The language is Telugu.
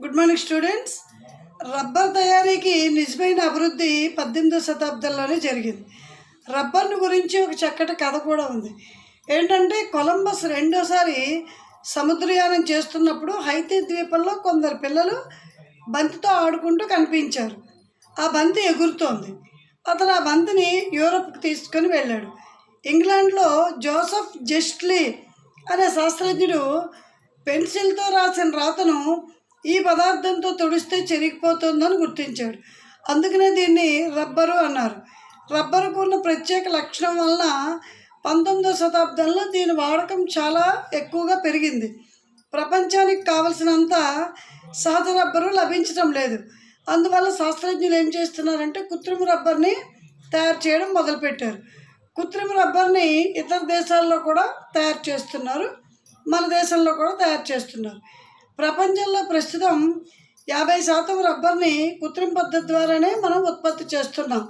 గుడ్ మార్నింగ్ స్టూడెంట్స్ రబ్బర్ తయారీకి నిజమైన అభివృద్ధి పద్దెనిమిదో శతాబ్దంలోనే జరిగింది. రబ్బర్ను గురించి ఒక చక్కటి కథ కూడా ఉంది. ఏంటంటే కొలంబస్ రెండోసారి సముద్రయానం చేస్తున్నప్పుడు హైతీ ద్వీపంలో కొందరు పిల్లలు బంతితో ఆడుకుంటూ కనిపించారు. ఆ బంతి ఎగురుతోంది. అతను ఆ బంతిని యూరప్కి తీసుకొని వెళ్ళాడు. ఇంగ్లాండ్లో జోసఫ్ జెస్ట్లీ అనే శాస్త్రజ్ఞుడు పెన్సిల్తో రాసిన రాతను ఈ పదార్థంతో తుడిస్తే చెరిగిపోతుందని గుర్తించాడు. అందుకనే దీన్ని రబ్బరు అన్నారు. రబ్బరుకు ఉన్న ప్రత్యేక లక్షణం వలన పంతొమ్మిదవ శతాబ్దంలో దీని వాడకం చాలా ఎక్కువగా పెరిగింది. ప్రపంచానికి కావలసినంత సహజ రబ్బరు లభించడం లేదు. అందువల్ల శాస్త్రజ్ఞులు ఏం చేస్తున్నారంటే కృత్రిమ రబ్బర్ని తయారు చేయడం మొదలుపెట్టారు. కృత్రిమ రబ్బర్ని ఇతర దేశాల్లో కూడా తయారు చేస్తున్నారు. మన దేశంలో కూడా తయారు చేస్తున్నారు. ప్రపంచంలో ప్రస్తుతం యాభై శాతం రబ్బర్ని కృత్రిమ పద్ధతి ద్వారానే మనం ఉత్పత్తి చేస్తున్నాం.